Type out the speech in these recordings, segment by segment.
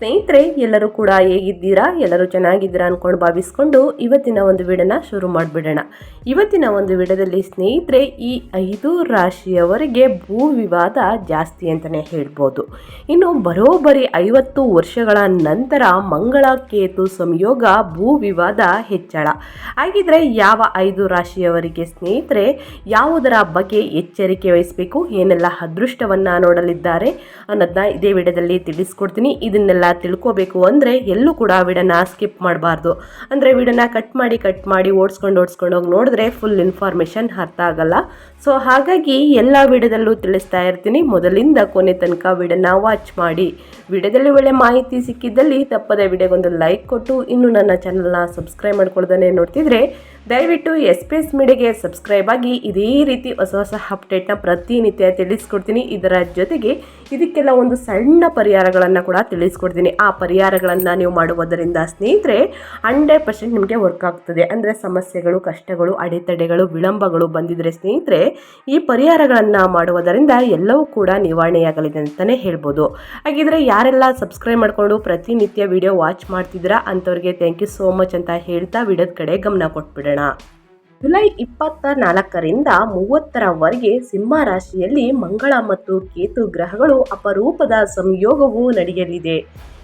ಸ್ನೇಹಿತರೆ, ಎಲ್ಲರೂ ಕೂಡ ಹೇಗಿದ್ದೀರಾ? ಎಲ್ಲರೂ ಚೆನ್ನಾಗಿದ್ದೀರಾ ಅಂದ್ಕೊಂಡು ಭಾವಿಸ್ಕೊಂಡು ಇವತ್ತಿನ ಒಂದು ವಿಡನ ಶುರು ಮಾಡಿಬಿಡೋಣ. ಇವತ್ತಿನ ಒಂದು ವಿಡದಲ್ಲಿ ಸ್ನೇಹಿತರೆ, ಈ ಐದು ರಾಶಿಯವರಿಗೆ ಭೂ ವಿವಾದ ಜಾಸ್ತಿ ಅಂತಲೇ ಹೇಳ್ಬೋದು. ಇನ್ನು ಬರೋಬ್ಬರಿ ಐವತ್ತು ವರ್ಷಗಳ ನಂತರ ಮಂಗಳ ಕೇತು ಸಂಯೋಗ ಭೂ ವಿವಾದ ಹೆಚ್ಚಳ. ಹಾಗಿದ್ರೆ ಯಾವ ಐದು ರಾಶಿಯವರಿಗೆ ಸ್ನೇಹಿತರೆ, ಯಾವುದರ ಬಗ್ಗೆ ಎಚ್ಚರಿಕೆ ವಹಿಸಬೇಕು, ಏನೆಲ್ಲ ಅದೃಷ್ಟವನ್ನು ನೋಡಲಿದ್ದಾರೆ ಅನ್ನೋದನ್ನ ಇದೇ ವಿಡದಲ್ಲಿ ತಿಳಿಸ್ಕೊಡ್ತೀನಿ. ಇದನ್ನೆಲ್ಲ ತಿಳ್ಕೋಬೇಕು ಅಂದರೆ ಎಲ್ಲೂ ಕೂಡ ವಿಡನ್ನ ಸ್ಕಿಪ್ ಮಾಡಬಾರ್ದು. ಅಂದರೆ ವಿಡನ್ನ ಕಟ್ ಮಾಡಿ ಕಟ್ ಮಾಡಿ, ಓಡಿಸ್ಕೊಂಡು ಓಡಿಸ್ಕೊಂಡು ಹೋಗಿ ನೋಡಿದ್ರೆ ಫುಲ್ ಇನ್ಫಾರ್ಮೇಷನ್ ಅರ್ಥ ಆಗಲ್ಲ. ಸೊ ಹಾಗಾಗಿ ಎಲ್ಲ ವಿಡಿಯೋದಲ್ಲೂ ತಿಳಿಸ್ತಾ ಇರ್ತೀನಿ. ಮೊದಲಿಂದ ಕೊನೆ ತನಕ ವಿಡನ್ನ ವಾಚ್ ಮಾಡಿ. ವಿಡಿಯೋದಲ್ಲಿ ಒಳ್ಳೆ ಮಾಹಿತಿ ಸಿಕ್ಕಿದ್ದಲ್ಲಿ ತಪ್ಪದೆ ವಿಡಿಯೋಗೊಂದು ಲೈಕ್ ಕೊಟ್ಟು, ಇನ್ನು ನನ್ನ ಚಾನಲ್ನ ಸಬ್ಸ್ಕ್ರೈಬ್ ಮಾಡ್ಕೊಳ್ದೇ ನೋಡ್ತಿದ್ರೆ ದಯವಿಟ್ಟು ಎಸ್ ಪಿ ಎಸ್ ಮೀಡಿಯಾಗೆ ಸಬ್ಸ್ಕ್ರೈಬ್ ಆಗಿ ಇದೇ ರೀತಿ ಹೊಸ ಹೊಸ ಅಪ್ಡೇಟ್ನ ಪ್ರತಿನಿತ್ಯ ತಿಳಿಸ್ಕೊಡ್ತೀನಿ. ಇದರ ಜೊತೆಗೆ ಇದಕ್ಕೆಲ್ಲ ಒಂದು ಸಣ್ಣ ಪರಿಹಾರಗಳನ್ನು ಕೂಡ ತಿಳಿಸ್ಕೊಡ್ತೀನಿ. ಆ ಪರಿಹಾರಗಳನ್ನು ನೀವು ಮಾಡುವುದರಿಂದ ಸ್ನೇಹಿತರೆ ಹಂಡ್ರೆಡ್ ಪರ್ಸೆಂಟ್ ನಿಮಗೆ ವರ್ಕ್ ಆಗ್ತದೆ. ಅಂದರೆ ಸಮಸ್ಯೆಗಳು, ಕಷ್ಟಗಳು, ಅಡೆತಡೆಗಳು, ವಿಳಂಬಗಳು ಬಂದಿದ್ದರೆ ಸ್ನೇಹಿತರೆ ಈ ಪರಿಹಾರಗಳನ್ನು ಮಾಡುವುದರಿಂದ ಎಲ್ಲವೂ ಕೂಡ ನಿವಾರಣೆಯಾಗಲಿದೆ ಅಂತಲೇ ಹೇಳ್ಬೋದು. ಹಾಗಿದ್ರೆ ಯಾರೆಲ್ಲ ಸಬ್ಸ್ಕ್ರೈಬ್ ಮಾಡಿಕೊಂಡು ಪ್ರತಿನಿತ್ಯ ವಿಡಿಯೋ ವಾಚ್ ಮಾಡ್ತಿದ್ದೀರಾ ಅಂಥವ್ರಿಗೆ ಥ್ಯಾಂಕ್ ಯು ಸೋ ಮಚ್ ಅಂತ ಹೇಳ್ತಾ ವಿಡಿಯೋದ ಕಡೆ ಗಮನ ಕೊಟ್ಬಿಡೋಣ ಜುಲೈ ಇಪ್ಪತ್ತ ನಾಲ್ಕರಿಂದ ಮೂವತ್ತರವರೆಗೆ ಸಿಂಹ ರಾಶಿಯಲ್ಲಿ ಮಂಗಳ ಮತ್ತು ಕೇತು ಗ್ರಹಗಳು ಅಪರೂಪದ ಸಂಯೋಗವು ನಡೆಯಲಿದೆ.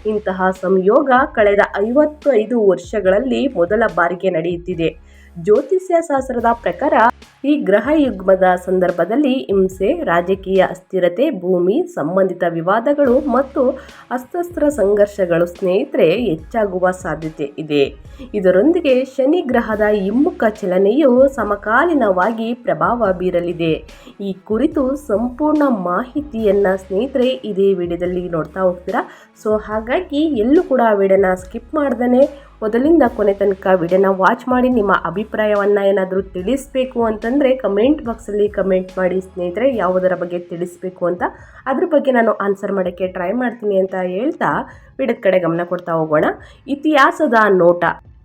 ಇಂತಹ ಸಂಯೋಗ ಕಳೆದ ಐವತ್ತೈದು ವರ್ಷಗಳಲ್ಲಿ ಮೊದಲ ಬಾರಿಗೆ ನಡೆಯುತ್ತಿದೆ. ಜ್ಯೋತಿಷ್ಯ ಶಾಸ್ತ್ರದ ಪ್ರಕಾರ ಈ ಗ್ರಹ ಯುಗ್ಮದ ಸಂದರ್ಭದಲ್ಲಿ ಹಿಂಸೆ, ರಾಜಕೀಯ ಅಸ್ಥಿರತೆ, ಭೂಮಿ, ಸಂಬಂಧಿತ ವಿವಾದಗಳು ಮತ್ತು ಅಸ್ತಸ್ತ್ರ ಸಂಘರ್ಷಗಳು ಸ್ನೇಹಿತರೆ ಹೆಚ್ಚಾಗುವ ಸಾಧ್ಯತೆ ಇದೆ. ಇದರೊಂದಿಗೆ ಶನಿ ಗ್ರಹದ ಹಿಮ್ಮುಖ ಚಲನೆಯು ಸಮಕಾಲೀನವಾಗಿ ಪ್ರಭಾವ ಬೀರಲಿದೆ. ಈ ಕುರಿತು ಸಂಪೂರ್ಣ ಮಾಹಿತಿಯನ್ನು ಸ್ನೇಹಿತರೆ ಇದೇ ವಿಡಿಯೋದಲ್ಲಿ ನೋಡ್ತಾ ಹೋಗ್ತೀರಾ? ಸೊ ಹಾಗಾಗಿ ಎಲ್ಲೂ ಕೂಡ ವಿಡಿಯೋನ ಸ್ಕಿಪ್ ಮಾಡ್ದೇ ಮೊದಲಿಂದ ಕೊನೆ ತನಕ ವಿಡಿಯೋನ ವಾಚ್ ಮಾಡಿ ನಿಮ್ಮ ಅಭಿಪ್ರಾಯವನ್ನು ಏನಾದರೂ ತಿಳಿಸಬೇಕು ಅಂತಂದರೆ ಕಮೆಂಟ್ ಬಾಕ್ಸಲ್ಲಿ ಕಮೆಂಟ್ ಮಾಡಿ ಸ್ನೇಹಿತರೆ, ಯಾವುದರ ಬಗ್ಗೆ ತಿಳಿಸ್ಬೇಕು ಅಂತ. ಅದ್ರ ಬಗ್ಗೆ ನಾನು ಆನ್ಸರ್ ಮಾಡೋಕ್ಕೆ ಟ್ರೈ ಮಾಡ್ತೀನಿ ಅಂತ ಹೇಳ್ತಾ ವಿಡಿಯೋದ ಕಡೆ ಗಮನ ಕೊಡ್ತಾ ಹೋಗೋಣ. ಇತಿಹಾಸದ ನೋಟ.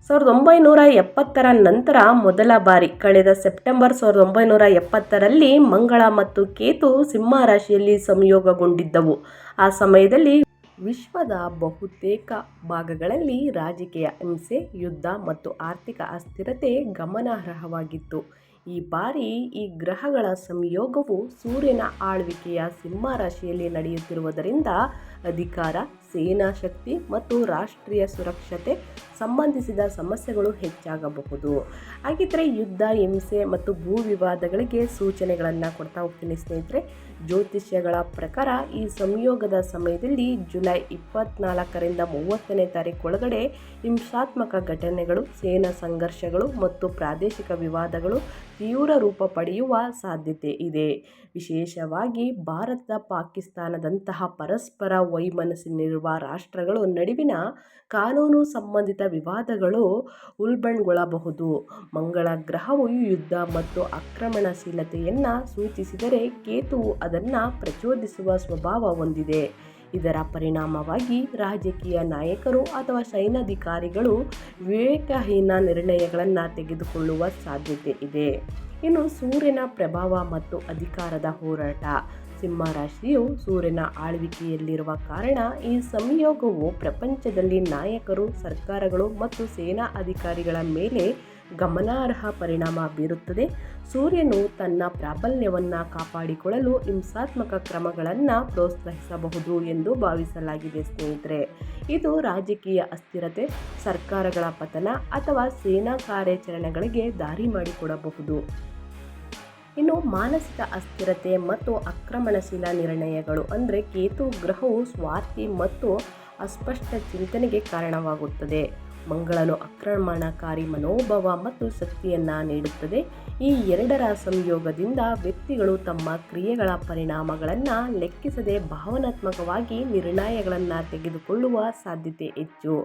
ಸಾವಿರದ ಒಂಬೈನೂರ ಎಪ್ಪತ್ತರ ನಂತರ ಮೊದಲ ಬಾರಿ ಕಳೆದ ಸೆಪ್ಟೆಂಬರ್ ಸಾವಿರದ ಒಂಬೈನೂರ ಎಪ್ಪತ್ತರಲ್ಲಿ ಮಂಗಳ ಮತ್ತು ಕೇತು ಸಿಂಹ ರಾಶಿಯಲ್ಲಿ ಸಂಯೋಗಗೊಂಡಿದ್ದವು. ಆ ಸಮಯದಲ್ಲಿ ವಿಶ್ವದ ಬಹುತೇಕ ಭಾಗಗಳಲ್ಲಿ ರಾಜಕೀಯ, ಹಿಂಸೆ, ಯುದ್ಧ ಮತ್ತು ಆರ್ಥಿಕ ಅಸ್ಥಿರತೆ ಗಮನಾರ್ಹವಾಗಿತ್ತು. ಈ ಬಾರಿ ಈ ಗ್ರಹಗಳ ಸಂಯೋಗವು ಸೂರ್ಯನ ಆಳ್ವಿಕೆಯ ಸಿಂಹ ರಾಶಿಯಲ್ಲಿ ನಡೆಯುತ್ತಿರುವುದರಿಂದ ಅಧಿಕಾರ ಸೇನಾ ಶಕ್ತಿ ಮತ್ತು ರಾಷ್ಟ್ರೀಯ ಸುರಕ್ಷತೆ ಸಂಬಂಧಿಸಿದ ಸಮಸ್ಯೆಗಳು ಹೆಚ್ಚಾಗಬಹುದು. ಹಾಗಿದ್ದರೆ ಯುದ್ಧ, ಹಿಂಸೆ ಮತ್ತು ಭೂ ವಿವಾದಗಳಿಗೆ ಸೂಚನೆಗಳನ್ನು ಕೊಡ್ತಾ ಹೋಗ್ತೀನಿ ಸ್ನೇಹಿತರೆ. ಜ್ಯೋತಿಷ್ಯಗಳ ಪ್ರಕಾರ ಈ ಸಂಯೋಗದ ಸಮಯದಲ್ಲಿ ಜುಲೈ ಇಪ್ಪತ್ನಾಲ್ಕರಿಂದ ಮೂವತ್ತನೇ ತಾರೀಕು ಒಳಗಡೆ ಹಿಂಸಾತ್ಮಕ ಘಟನೆಗಳು, ಸೇನಾ ಸಂಘರ್ಷಗಳು ಮತ್ತು ಪ್ರಾದೇಶಿಕ ವಿವಾದಗಳು ತೀವ್ರ ರೂಪ ಪಡೆಯುವ ಸಾಧ್ಯತೆ ಇದೆ. ವಿಶೇಷವಾಗಿ ಭಾರತ ಪಾಕಿಸ್ತಾನದಂತಹ ಪರಸ್ಪರ ವೈಮನಸ್ಸಿನಿರುವ ರಾಷ್ಟ್ರಗಳು ನಡುವಿನ ಕಾನೂನು ಸಂಬಂಧಿತ ವಿವಾದಗಳು ಉಲ್ಬಣಗೊಳ್ಳಬಹುದು. ಮಂಗಳ ಗ್ರಹವು ಯುದ್ಧ ಮತ್ತು ಆಕ್ರಮಣಶೀಲತೆಯನ್ನು ಸೂಚಿಸಿದರೆ ಕೇತುವು ಅದನ್ನು ಪ್ರಚೋದಿಸುವ ಸ್ವಭಾವ ಹೊಂದಿದೆ. ಇದರ ಪರಿಣಾಮವಾಗಿ ರಾಜಕೀಯ ನಾಯಕರು ಅಥವಾ ಸೈನ್ಯಾಧಿಕಾರಿಗಳು ವಿವೇಕಹೀನ ನಿರ್ಣಯಗಳನ್ನು ತೆಗೆದುಕೊಳ್ಳುವ ಸಾಧ್ಯತೆ ಇದೆ. ಇನ್ನು ಸೂರ್ಯನ ಪ್ರಭಾವ ಮತ್ತು ಅಧಿಕಾರದ ಹೋರಾಟ. ಸಿಂಹ ರಾಶಿಯು ಸೂರ್ಯನ ಆಳ್ವಿಕೆಯಲ್ಲಿರುವ ಕಾರಣ ಈ ಸಂಯೋಗವು ಪ್ರಪಂಚದಲ್ಲಿ ನಾಯಕರು, ಸರ್ಕಾರಗಳು ಮತ್ತು ಸೇನಾ ಅಧಿಕಾರಿಗಳ ಮೇಲೆ ಗಮನಾರ್ಹ ಪರಿಣಾಮ ಬೀರುತ್ತದೆ. ಸೂರ್ಯನು ತನ್ನ ಪ್ರಾಬಲ್ಯವನ್ನು ಕಾಪಾಡಿಕೊಳ್ಳಲು ಹಿಂಸಾತ್ಮಕ ಕ್ರಮಗಳನ್ನು ಪ್ರೋತ್ಸಾಹಿಸಬಹುದು ಎಂದು ಭಾವಿಸಲಾಗಿದೆ ಸ್ನೇಹಿತರೆ. ಇದು ರಾಜಕೀಯ ಅಸ್ಥಿರತೆ, ಸರ್ಕಾರಗಳ ಪತನ ಅಥವಾ ಸೇನಾ ಕಾರ್ಯಾಚರಣೆಗಳಿಗೆ ದಾರಿ ಮಾಡಿಕೊಡಬಹುದು. ಇನ್ನು ಮಾನಸಿಕ ಅಸ್ಥಿರತೆ ಮತ್ತು ಆಕ್ರಮಣಶೀಲ ನಿರ್ಣಯಗಳು ಅಂದರೆ ಕೇತು, ಗ್ರಹವು ಸ್ವಾರ್ಥಿ ಮತ್ತು ಅಸ್ಪಷ್ಟ ಚಿಂತನೆಗೆ ಕಾರಣವಾಗುತ್ತದೆ. ಮಂಗಳನು ಆಕ್ರಮಣಕಾರಿ ಮನೋಭಾವ ಮತ್ತು ಶಕ್ತಿಯನ್ನು ನೀಡುತ್ತದೆ. ಈ ಎರಡರ ಸಂಯೋಗದಿಂದ ವ್ಯಕ್ತಿಗಳು ತಮ್ಮ ಕ್ರಿಯೆಗಳ ಪರಿಣಾಮಗಳನ್ನು ಲೆಕ್ಕಿಸದೆ ಭಾವನಾತ್ಮಕವಾಗಿ ನಿರ್ಣಯಗಳನ್ನು ತೆಗೆದುಕೊಳ್ಳುವ ಸಾಧ್ಯತೆ ಹೆಚ್ಚು.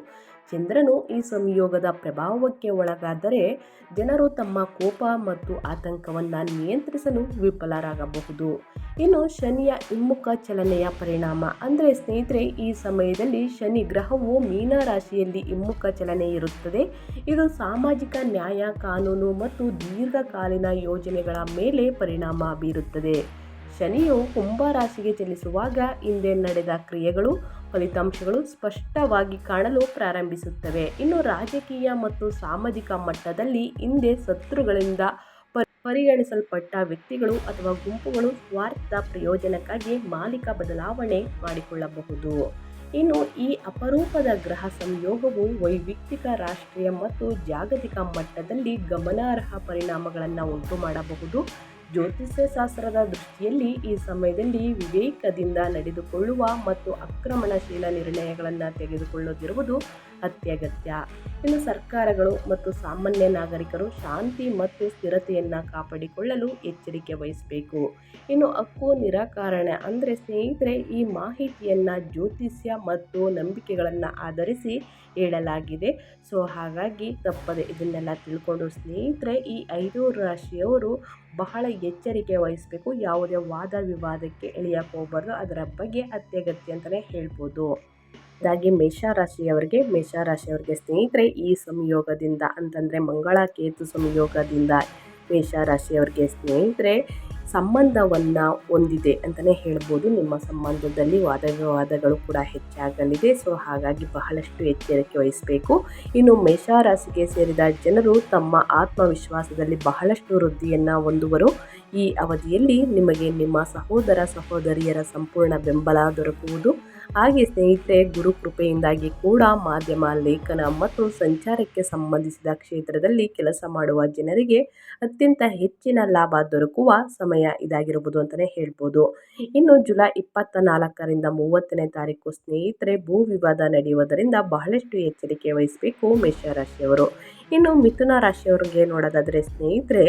ಚಂದ್ರನು ಈ ಸಂಯೋಗದ ಪ್ರಭಾವಕ್ಕೆ ಒಳಗಾದರೆ ಜನರು ತಮ್ಮ ಕೋಪ ಮತ್ತು ಆತಂಕವನ್ನು ನಿಯಂತ್ರಿಸಲು ವಿಫಲರಾಗಬಹುದು. ಇನ್ನು ಶನಿಯ ಹಿಮ್ಮುಖ ಚಲನೆಯ ಪರಿಣಾಮ ಅಂದರೆ ಸ್ನೇಹಿತರೆ, ಈ ಸಮಯದಲ್ಲಿ ಶನಿ ಗ್ರಹವು ಮೀನ ರಾಶಿಯಲ್ಲಿ ಹಿಮ್ಮುಖ ಚಲನೆ ಇರುತ್ತದೆ. ಇದು ಸಾಮಾಜಿಕ ನ್ಯಾಯ, ಕಾನೂನು ಮತ್ತು ದೀರ್ಘಕಾಲೀನ ಯೋಜನೆಗಳ ಮೇಲೆ ಪರಿಣಾಮ ಬೀರುತ್ತದೆ. ಶನಿಯು ಕುಂಭ ರಾಶಿಗೆ ಚಲಿಸುವಾಗ ಹಿಂದೆ ನಡೆದ ಕ್ರಿಯೆಗಳು, ಫಲಿತಾಂಶಗಳು ಸ್ಪಷ್ಟವಾಗಿ ಕಾಣಲು ಪ್ರಾರಂಭಿಸುತ್ತವೆ. ಇನ್ನು ರಾಜಕೀಯ ಮತ್ತು ಸಾಮಾಜಿಕ ಮಟ್ಟದಲ್ಲಿ ಹಿಂದೆ ಶತ್ರುಗಳಿಂದ ಪರಿಗಣಿಸಲ್ಪಟ್ಟ ವ್ಯಕ್ತಿಗಳು ಅಥವಾ ಗುಂಪುಗಳು ಸ್ವಾರ್ಥ ಪ್ರಯೋಜನಕ್ಕಾಗಿ ಮಾಲಿಕ ಬದಲಾವಣೆ ಮಾಡಿಕೊಳ್ಳಬಹುದು. ಇನ್ನು ಈ ಅಪರೂಪದ ಗ್ರಹ ಸಂಯೋಗವು ವೈಯಕ್ತಿಕ, ರಾಷ್ಟ್ರೀಯ ಮತ್ತು ಜಾಗತಿಕ ಮಟ್ಟದಲ್ಲಿ ಗಮನಾರ್ಹ ಪರಿಣಾಮಗಳನ್ನು ಉಂಟು ಮಾಡಬಹುದು ಜ್ಯೋತಿಷ್ಯ ಶಾಸ್ತ್ರದ ದೃಷ್ಟಿಯಲ್ಲಿ ಈ ಸಮಯದಲ್ಲಿ ವಿವೇಕದಿಂದ ನಡೆದುಕೊಳ್ಳುವ ಮತ್ತು ಆಕ್ರಮಣಶೀಲ ನಿರ್ಣಯಗಳನ್ನು ತೆಗೆದುಕೊಳ್ಳದಿರುವುದು ಅತ್ಯಗತ್ಯ. ಇನ್ನು ಸರ್ಕಾರಗಳು ಮತ್ತು ಸಾಮಾನ್ಯ ನಾಗರಿಕರು ಶಾಂತಿ ಮತ್ತು ಸ್ಥಿರತೆಯನ್ನು ಕಾಪಾಡಿಕೊಳ್ಳಲು ಎಚ್ಚರಿಕೆ ವಹಿಸಬೇಕು. ಇನ್ನು ಹಕ್ಕು ನಿರಾಕರಣೆ ಅಂದರೆ ಸ್ನೇಹಿತರೆ ಈ ಮಾಹಿತಿಯನ್ನು ಜ್ಯೋತಿಷ್ಯ ಮತ್ತು ನಂಬಿಕೆಗಳನ್ನು ಆಧರಿಸಿ ಹೇಳಲಾಗಿದೆ. ಸೊ ಹಾಗಾಗಿ ತಪ್ಪದೆ ಇದನ್ನೆಲ್ಲ ತಿಳ್ಕೊಂಡು ಸ್ನೇಹಿತರೆ ಈ ಐದು ರಾಶಿಯವರು ಬಹಳ ಎಚ್ಚರಿಕೆ ವಹಿಸಬೇಕು. ಯಾವುದೇ ವಾದ ವಿವಾದಕ್ಕೆ ಇಳಿಯಕ್ಕೆ ಹೋಗಬಾರ್ದು. ಅದರ ಬಗ್ಗೆ ಅತ್ಯಗತ್ಯ ಅಂತಲೇ ಹೇಳ್ಬೋದು. ಇದಾಗಿ ಮೇಷರಾಶಿಯವರಿಗೆ ಮೇಷರಾಶಿಯವರಿಗೆ ಸ್ನೇಹಿತರೆ, ಈ ಸಂಯೋಗದಿಂದ ಅಂತಂದರೆ ಮಂಗಳ ಕೇತು ಸಂಯೋಗದಿಂದ ಮೇಷರಾಶಿಯವರಿಗೆ ಸ್ನೇಹಿತರೆ, ಸಂಬಂಧವನ್ನು ಹೊಂದಿದೆ ಅಂತಲೇ ಹೇಳ್ಬೋದು. ನಿಮ್ಮ ಸಂಬಂಧದಲ್ಲಿ ವಾದ ವಿವಾದಗಳು ಕೂಡ ಹೆಚ್ಚಾಗಲಿದೆ. ಸೊ, ಹಾಗಾಗಿ ಬಹಳಷ್ಟು ಎಚ್ಚರಿಕೆ ವಹಿಸಬೇಕು. ಇನ್ನು ಮೇಷರಾಶಿಗೆ ಸೇರಿದ ಜನರು ತಮ್ಮ ಆತ್ಮವಿಶ್ವಾಸದಲ್ಲಿ ಬಹಳಷ್ಟು ವೃದ್ಧಿಯನ್ನು ಹೊಂದುವರು. ಈ ಅವಧಿಯಲ್ಲಿ ನಿಮಗೆ ನಿಮ್ಮ ಸಹೋದರ, ಸಹೋದರಿಯರ ಸಂಪೂರ್ಣ ಬೆಂಬಲ ದೊರಕುವುದು. ಹಾಗೆ ಸ್ನೇಹಿತರೆ, ಗುರು ಕೃಪೆಯಿಂದಾಗಿ ಕೂಡ ಮಾಧ್ಯಮ, ಲೇಖನ ಮತ್ತು ಸಂಚಾರಕ್ಕೆ ಸಂಬಂಧಿಸಿದ ಕ್ಷೇತ್ರದಲ್ಲಿ ಕೆಲಸ ಮಾಡುವ ಜನರಿಗೆ ಅತ್ಯಂತ ಹೆಚ್ಚಿನ ಲಾಭ ದೊರಕುವ ಸಮಯ ಇದಾಗಿರಬಹುದು ಅಂತಲೇ ಹೇಳ್ಬೋದು. ಇನ್ನು ಜುಲೈ ಇಪ್ಪತ್ತ ನಾಲ್ಕರಿಂದ ಮೂವತ್ತನೇ ತಾರೀಕು ಸ್ನೇಹಿತರೆ, ಭೂ ವಿವಾದ ನಡೆಯುವುದರಿಂದ ಬಹಳಷ್ಟು ಎಚ್ಚರಿಕೆ ವಹಿಸಬೇಕು ಮೇಷರಾಶಿಯವರು ಇನ್ನು ಮಿಥುನ ರಾಶಿಯವರಿಗೆ ನೋಡೋದಾದರೆ ಸ್ನೇಹಿತರೆ,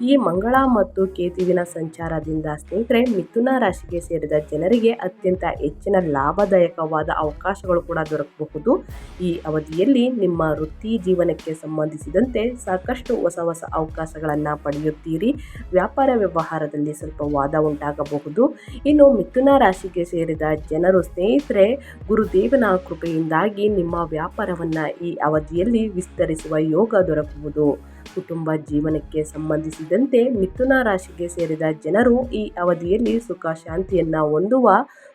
ಈ ಮಂಗಳ ಮತ್ತು ಕೇತುವಿನ ಸಂಚಾರದಿಂದ ಸ್ನೇಹಿತರೆ, ಮಿಥುನ ರಾಶಿಗೆ ಸೇರಿದ ಜನರಿಗೆ ಅತ್ಯಂತ ಹೆಚ್ಚಿನ ಲಾಭದಾಯಕವಾದ ಅವಕಾಶಗಳು ಕೂಡ ದೊರಕಬಹುದು. ಈ ಅವಧಿಯಲ್ಲಿ ನಿಮ್ಮ ವೃತ್ತಿ ಜೀವನಕ್ಕೆ ಸಂಬಂಧಿಸಿದಂತೆ ಸಾಕಷ್ಟು ಹೊಸ ಹೊಸ ಅವಕಾಶಗಳನ್ನು ಪಡೆಯುತ್ತೀರಿ. ವ್ಯಾಪಾರ ವ್ಯವಹಾರದಲ್ಲಿ ಸ್ವಲ್ಪ ವಾದ ಉಂಟಾಗಬಹುದು. ಇನ್ನು ಮಿಥುನ ರಾಶಿಗೆ ಸೇರಿದ ಜನರು ಸ್ನೇಹಿತರೆ, ಗುರುದೇವನ ಕೃಪೆಯಿಂದಾಗಿ ನಿಮ್ಮ ವ್ಯಾಪಾರವನ್ನು ಈ ಅವಧಿಯಲ್ಲಿ ವಿಸ್ತರಿಸುವ ಯೋಗ ದೊರಕುವುದು. ಕುಟುಂಬ ಜೀವನಕ್ಕೆ ಸಂಬಂಧಿಸಿದಂತೆ ಮಿಥುನ ರಾಶಿಗೆ ಸೇರಿದ ಜನರು ಈ ಅವಧಿಯಲ್ಲಿ ಸುಖ ಶಾಂತಿಯನ್ನು ಹೊಂದುವ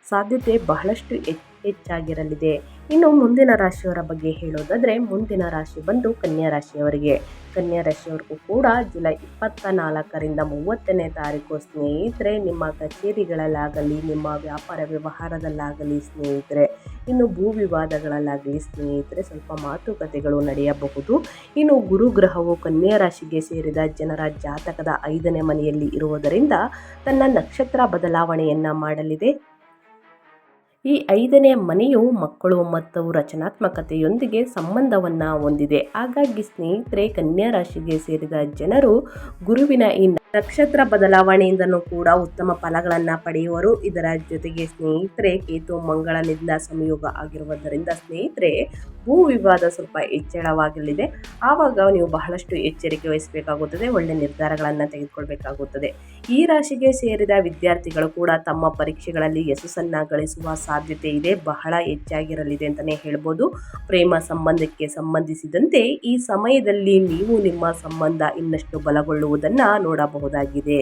ಸಾಧ್ಯತೆ ಬಹಳಷ್ಟು ಹೆಚ್ಚು ಹೆಚ್ಚಾಗಿರಲಿದೆ. ಇನ್ನು ಮುಂದಿನ ರಾಶಿಯವರ ಬಗ್ಗೆ ಹೇಳೋದಾದರೆ, ಮುಂದಿನ ರಾಶಿ ಬಂದು ಕನ್ಯಾ ರಾಶಿಯವರಿಗೆ. ಕನ್ಯಾ ರಾಶಿಯವರಿಗೂ ಕೂಡ ಜುಲೈ ಇಪ್ಪತ್ತ ನಾಲ್ಕರಿಂದ ಮೂವತ್ತನೇ ತಾರೀಕು ಸ್ನೇಹಿತರೆ, ನಿಮ್ಮ ಕಚೇರಿಗಳಲ್ಲಾಗಲಿ, ನಿಮ್ಮ ವ್ಯಾಪಾರ ವ್ಯವಹಾರದಲ್ಲಾಗಲಿ ಸ್ನೇಹಿತರೆ, ಇನ್ನು ಭೂ ವಿವಾದಗಳಲ್ಲಾಗಲಿ ಸ್ನೇಹಿತರೆ, ಸ್ವಲ್ಪ ಮಾತುಕತೆಗಳು ನಡೆಯಬಹುದು. ಇನ್ನು ಗುರುಗ್ರಹವು ಕನ್ಯಾ ರಾಶಿಗೆ ಸೇರಿದ ಜನರ ಜಾತಕದ ಐದನೇ ಮನೆಯಲ್ಲಿ ಇರುವುದರಿಂದ ತನ್ನ ನಕ್ಷತ್ರ ಬದಲಾವಣೆಯನ್ನು ಮಾಡಲಿದೆ. ಈ ಐದನೇ ಮನೆಯು ಮಕ್ಕಳು ಮತ್ತು ರಚನಾತ್ಮಕತೆಯೊಂದಿಗೆ ಸಂಬಂಧವನ್ನು ಹೊಂದಿದೆ. ಹಾಗಾಗಿ ಸ್ನೇಹಿತರೆ, ಕನ್ಯಾ ರಾಶಿಗೆ ಸೇರಿದ ಜನರು ಗುರುವಿನ ಈ ನಕ್ಷತ್ರ ಬದಲಾವಣೆಯಿಂದನೂ ಕೂಡ ಉತ್ತಮ ಫಲಗಳನ್ನು ಪಡೆಯುವರು. ಇದರ ಜೊತೆಗೆ ಸ್ನೇಹಿತರೆ, ಕೇತು ಮಂಗಳನಿಂದ ಸಂಯೋಗ ಆಗಿರುವುದರಿಂದ ಸ್ನೇಹಿತರೆ, ಭೂ ವಿವಾದ ಸ್ವಲ್ಪ ಹೆಚ್ಚಳವಾಗಲಿದೆ. ಆವಾಗ ನೀವು ಬಹಳಷ್ಟು ಎಚ್ಚರಿಕೆ ವಹಿಸಬೇಕಾಗುತ್ತದೆ, ಒಳ್ಳೆ ನಿರ್ಧಾರಗಳನ್ನು ತೆಗೆದುಕೊಳ್ಬೇಕಾಗುತ್ತದೆ. ಈ ರಾಶಿಗೆ ಸೇರಿದ ವಿದ್ಯಾರ್ಥಿಗಳು ಕೂಡ ತಮ್ಮ ಪರೀಕ್ಷೆಗಳಲ್ಲಿ ಯಶಸ್ಸನ್ನು ಗಳಿಸುವ ಸಾಧ್ಯತೆ ಇದೆ, ಬಹಳ ಹೆಚ್ಚಾಗಿರಲಿದೆ ಅಂತಲೇ ಹೇಳ್ಬೋದು. ಪ್ರೇಮ ಸಂಬಂಧಕ್ಕೆ ಸಂಬಂಧಿಸಿದಂತೆ ಈ ಸಮಯದಲ್ಲಿ ನೀವು ನಿಮ್ಮ ಸಂಬಂಧ ಇನ್ನಷ್ಟು ಬಲಗೊಳ್ಳುವುದನ್ನು ನೋಡಬಹುದಾಗಿದೆ.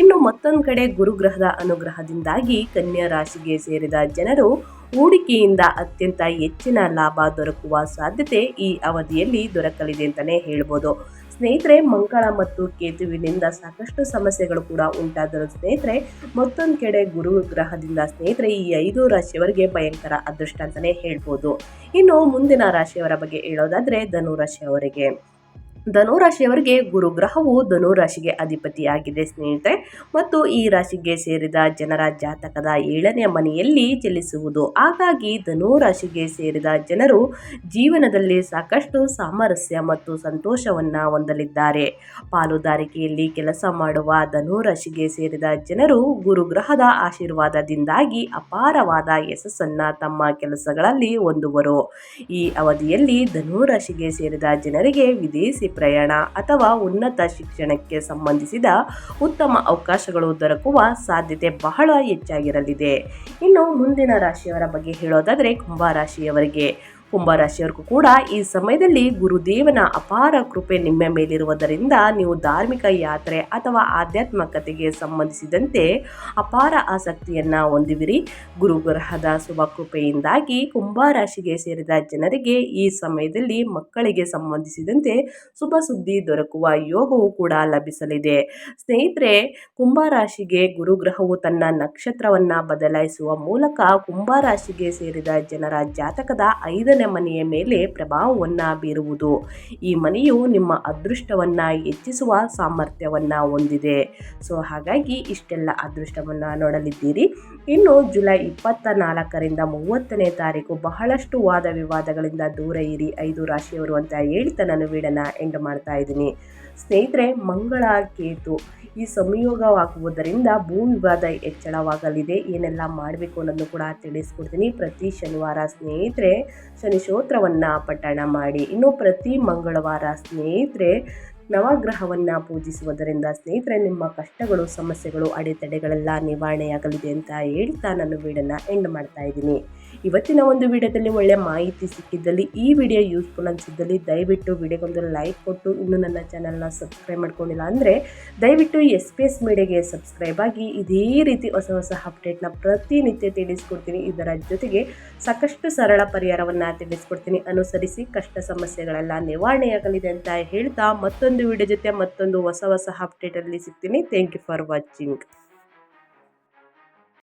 ಇನ್ನು ಮತ್ತೊಂದು ಕಡೆ ಗುರುಗ್ರಹದ ಅನುಗ್ರಹದಿಂದಾಗಿ ಕನ್ಯಾ ರಾಶಿಗೆ ಸೇರಿದ ಜನರು ಹೂಡಿಕೆಯಿಂದ ಅತ್ಯಂತ ಹೆಚ್ಚಿನ ಲಾಭ ದೊರಕುವ ಸಾಧ್ಯತೆ ಈ ಅವಧಿಯಲ್ಲಿ ದೊರಕಲಿದೆ ಅಂತಲೇ ಹೇಳ್ಬೋದು. ಸ್ನೇಹಿತರೆ, ಮಂಗಳ ಮತ್ತು ಕೇತುವಿನಿಂದ ಸಾಕಷ್ಟು ಸಮಸ್ಯೆಗಳು ಕೂಡ ಉಂಟಾದರು ಸ್ನೇಹಿತರೆ, ಮತ್ತೊಂದು ಕಡೆ ಗುರು ಗ್ರಹದಿಂದ ಸ್ನೇಹಿತರೆ, ಈ ಐದು ರಾಶಿಯವರಿಗೆ ಭಯಂಕರ ಅದೃಷ್ಟ ಅಂತಲೇ ಹೇಳ್ಬೋದು. ಇನ್ನು ಮುಂದಿನ ರಾಶಿಯವರ ಬಗ್ಗೆ ಹೇಳೋದಾದರೆ ಧನು ರಾಶಿಯವರಿಗೆ ಧನುರಾಶಿಯವರಿಗೆ ಗುರುಗ್ರಹವು ಧನುರಾಶಿಗೆ ಅಧಿಪತಿಯಾಗಿದೆ ಸ್ನೇಹಿತರೆ. ಮತ್ತು ಈ ರಾಶಿಗೆ ಸೇರಿದ ಜನರ ಜಾತಕದ ಏಳನೇ ಮನೆಯಲ್ಲಿ ಚಲಿಸುವುದು ಹಾಗಾಗಿ ಧನುರಾಶಿಗೆ ಸೇರಿದ ಜನರು ಜೀವನದಲ್ಲಿ ಸಾಕಷ್ಟು ಸಾಮರಸ್ಯ ಮತ್ತು ಸಂತೋಷವನ್ನು ಹೊಂದಲಿದ್ದಾರೆ. ಪಾಲುದಾರಿಕೆಯಲ್ಲಿ ಕೆಲಸ ಮಾಡುವ ಧನುರಾಶಿಗೆ ಸೇರಿದ ಜನರು ಗುರುಗ್ರಹದ ಆಶೀರ್ವಾದದಿಂದಾಗಿ ಅಪಾರವಾದ ಯಶಸ್ಸನ್ನು ತಮ್ಮ ಕೆಲಸಗಳಲ್ಲಿ ಹೊಂದುವರು. ಈ ಅವಧಿಯಲ್ಲಿ ಧನುರಾಶಿಗೆ ಸೇರಿದ ಜನರಿಗೆ ವಿದೇಶಿ ಪ್ರಯಾಣ ಅಥವಾ ಉನ್ನತ ಶಿಕ್ಷಣಕ್ಕೆ ಸಂಬಂಧಿಸಿದ ಉತ್ತಮ ಅವಕಾಶಗಳು ದೊರಕುವ ಸಾಧ್ಯತೆ ಬಹಳ ಹೆಚ್ಚಾಗಿರಲಿದೆ. ಇನ್ನು ಮುಂದಿನ ರಾಶಿಯವರ ಬಗ್ಗೆ ಹೇಳೋದಾದರೆ ಕುಂಭ ರಾಶಿಯವರಿಗೆ. ಕುಂಭರಾಶಿಯವರಿಗೂ ಕೂಡ ಈ ಸಮಯದಲ್ಲಿ ಗುರುದೇವನ ಅಪಾರ ಕೃಪೆ ನಿಮ್ಮ ಮೇಲಿರುವುದರಿಂದ ನೀವು ಧಾರ್ಮಿಕ ಯಾತ್ರೆ ಅಥವಾ ಆಧ್ಯಾತ್ಮಿಕತೆಗೆ ಸಂಬಂಧಿಸಿದಂತೆ ಅಪಾರ ಆಸಕ್ತಿಯನ್ನು ಹೊಂದಿವಿರಿ. ಗುರುಗ್ರಹದ ಶುಭ ಕೃಪೆಯಿಂದಾಗಿ ಕುಂಭರಾಶಿಗೆ ಸೇರಿದ ಜನರಿಗೆ ಈ ಸಮಯದಲ್ಲಿ ಮಕ್ಕಳಿಗೆ ಸಂಬಂಧಿಸಿದಂತೆ ಶುಭ ಸುದ್ದಿ ದೊರಕುವ ಯೋಗವು ಕೂಡ ಲಭಿಸಲಿದೆ. ಸ್ನೇಹಿತರೆ, ಕುಂಭರಾಶಿಗೆ ಗುರುಗ್ರಹವು ತನ್ನ ನಕ್ಷತ್ರವನ್ನು ಬದಲಾಯಿಸುವ ಮೂಲಕ ಕುಂಭರಾಶಿಗೆ ಸೇರಿದ ಜನರ ಜಾತಕದ ಐದನೇ ಮನೆಯ ಮೇಲೆ ಪ್ರಭಾವವನ್ನು ಬೀರುವುದು. ಈ ಮನೆಯು ನಿಮ್ಮ ಅದೃಷ್ಟವನ್ನು ಹೆಚ್ಚಿಸುವ ಸಾಮರ್ಥ್ಯವನ್ನು ಹೊಂದಿದೆ. ಸೊ, ಹಾಗಾಗಿ ಇಷ್ಟೆಲ್ಲ ಅದೃಷ್ಟವನ್ನು ನೋಡಲಿದ್ದೀರಿ. ಇನ್ನು ಜುಲೈ ಇಪ್ಪತ್ತ ನಾಲ್ಕರಿಂದ ಮೂವತ್ತನೇ ತಾರೀಕು ಬಹಳಷ್ಟು ವಾದ ವಿವಾದಗಳಿಂದ ದೂರ ಇರಿ. ಐದು ರಾಶಿಯವರು ಅಂತ ಹೇಳ್ತಾ ನಾನು ವೀಡನ್ನು ಎಂಡ್ ಮಾಡ್ತಾ ಇದ್ದೀನಿ. ಸ್ನೇಹಿತರೆ, ಮಂಗಳ ಕೇತು. ಈ ಸಂಯೋಗವಾಗುವುದರಿಂದ ಭೂ ವಿವಾದ ಹೆಚ್ಚಳವಾಗಲಿದೆ. ಏನೆಲ್ಲ ಮಾಡಬೇಕು ಅನ್ನೋದನ್ನು ಕೂಡ ತಿಳಿಸ್ಕೊಡ್ತೀನಿ. ಪ್ರತಿ ಶನಿವಾರ ಸ್ನೇಹಿತರೆ ಶನಿ ಶೋತ್ರವನ್ನು ಪಠಣ ಮಾಡಿ. ಇನ್ನು ಪ್ರತಿ ಮಂಗಳವಾರ ಸ್ನೇಹಿತರೆ, ನವಗ್ರಹವನ್ನು ಪೂಜಿಸುವುದರಿಂದ ಸ್ನೇಹಿತರೆ, ನಿಮ್ಮ ಕಷ್ಟಗಳು, ಸಮಸ್ಯೆಗಳು, ಅಡೆತಡೆಗಳೆಲ್ಲ ನಿವಾರಣೆಯಾಗಲಿದೆ ಅಂತ ಹೇಳ್ತಾ ನಾನು ವೀಡನ್ನು ಎಂಡ್ ಮಾಡ್ತಾ ಇದ್ದೀನಿ. ಇವತ್ತಿನ ಒಂದು ವಿಡಿಯೋದಲ್ಲಿ ಒಳ್ಳೆಯ ಮಾಹಿತಿ ಸಿಕ್ಕಿದ್ದಲ್ಲಿ ಈ ವಿಡಿಯೋ ಯೂಸ್ಫುಲ್ ಅನಿಸಿದ್ದಲ್ಲಿ ದಯವಿಟ್ಟು ವಿಡಿಯೋಗೊಂದು ಲೈಕ್ ಕೊಟ್ಟು ಇನ್ನೂ ನನ್ನ ಚಾನಲ್ನ ಸಬ್ಸ್ಕ್ರೈಬ್ ಮಾಡ್ಕೊಂಡಿಲ್ಲ ಅಂದರೆ ದಯವಿಟ್ಟು ಎಸ್ ಪಿ ಎಸ್ ಮೀಡಿಯಾಗೆ ಸಬ್ಸ್ಕ್ರೈಬ್ ಆಗಿ ಇದೇ ರೀತಿ ಹೊಸ ಹೊಸ ಅಪ್ಡೇಟ್ನ ಪ್ರತಿನಿತ್ಯ ತಿಳಿಸ್ಕೊಡ್ತೀನಿ. ಇದರ ಜೊತೆಗೆ ಸಾಕಷ್ಟು ಸರಳ ಪರಿಹಾರವನ್ನು ತಿಳಿಸ್ಕೊಡ್ತೀನಿ. ಅನುಸರಿಸಿ ಕಷ್ಟ ಸಮಸ್ಯೆಗಳೆಲ್ಲ ನಿವಾರಣೆಯಾಗಲಿದೆ ಅಂತ ಹೇಳ್ತಾ ಮತ್ತೊಂದು ವಿಡಿಯೋ ಜೊತೆ ಮತ್ತೊಂದು ಹೊಸ ಹೊಸ ಅಪ್ಡೇಟಲ್ಲಿ ಸಿಗ್ತೀನಿ. Thank you for watching